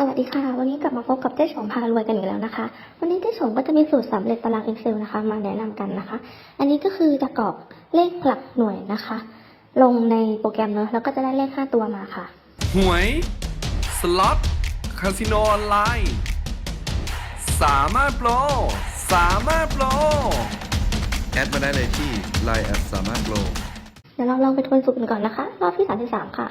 สวัสดีค่ะ วันนี้กลับมาพบกับเจ๊ชงพารวยกันอีกแล้วนะคะ วันนี้เจ๊ชงก็จะมีสูตรสำเร็จตาราง Excel นะคะ มาแนะนำกันนะคะ อันนี้ก็คือจะกรอกเลขหลักหน่วยนะคะ ลงในโปรแกรมเนอะแล้วก็จะได้เลข 5 ตัวมาค่ะ หวย สล็อต คาสิโนออนไลน์ สามารถโปร สามารถโปร แอดมาได้เลยที่ Line แอดสามารถโปร เดี๋ยวเราลองไปทวนสูตรกันก่อนนะคะ รอบที่ 33 ค่ะ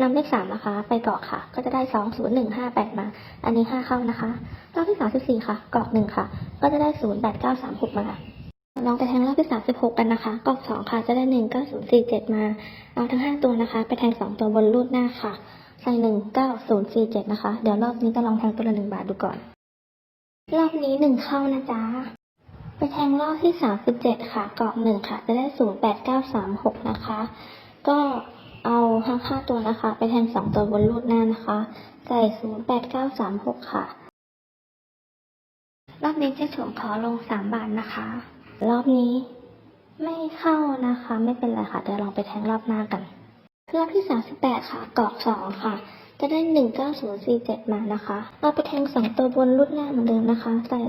นำเลขสามนะคะ ไปกรอกค่ะ ก็จะได้สองศูนย์หนึ่งห้าแปดมา อันนี้ห้าเข้านะคะรอบที่สามสิบสี่ค่ะกรอกหนึ่งค่ะ ก็จะได้ศูนย์แปดเก้าสามหกมาลองไปแทงรอบที่สามสิบหกกันนะคะกรอกสองค่ะจะได้หนึ่งเก้าศูนย์สี่เจ็ดมา เอาทั้งห้าตัวนะคะ ไปแทงสองตัวบนรูดหน้าค่ะ ใส่หนึ่งเก้าศูนย์สี่เจ็ดนะคะ เดี๋ยวรอบนี้จะลองแทงตัวละหนึ่งบาทดูก่อน รอบนี้หนึ่งเข้านะจ๊ะไปแทงรอบที่สามสิบเจ็ดค่ะกรอกหนึ่งค่ะ จะได้ศูนย์แปดเก้าสามหกนะคะ ก็ เอาทั้งค่าตัวนะคะ ไปแทงสองตัวบนรูดหน้านะคะ ใส่08936ค่ะ รอบนี้จะฉมขอลง3บาทนะคะ รอบนี้ไม่เข้านะคะ ไม่เป็นไรค่ะเดี๋ยวลองไปแทงรอบหน้ากันรอบที่38ค่ะกรอก2ค่ะ จะได้19047มานะคะเอาไปแทง2ตัวบนรูดหน้าเหมือนเดิมนะคะ ใส่10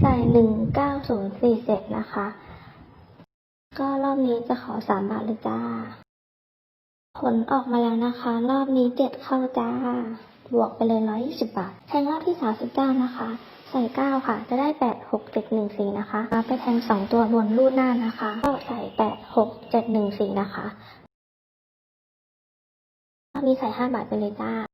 ใส่หนึ่งเก้าศูนย์สี่เจ็ดนะคะ ก็รอบนี้จะขอสามบาทเลยจ้า ผลออกมาแล้วนะคะ รอบนี้เจ็ดเข้าจ้า บวกไปเลยร้อยยี่สิบบาท แทงรอบที่สามสิบเก้านะคะ ใส่เก้าค่ะ จะได้แปดหกเจ็ดหนึ่งสี่นะคะเอาไปแทงสองตัวบนรูดหน้านะคะ ก็ใส่แปดหกเจ็ดหนึ่งสี่นะคะ รอบนี้ใส่ห้าบาทไปเลยจ้า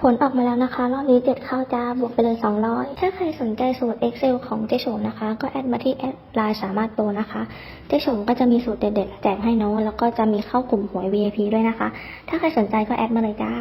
ผลออกมาแล้วนะคะ รอบนี้เจ็ดเข้าจ้าบวกไปเลย 200 ถ้าใครสนใจสูตร Excel ของเจ๊โฉมนะคะ ก็แอดมาที่แอดไลน์สามารถโตนะคะเจ๊โฉมก็จะมีสูตรเด็ดๆแจกให้เน้องแล้วก็จะมีเข้ากลุ่มหวย VIP ด้วยนะคะ ถ้าใครสนใจก็แอดมาเลยจ้า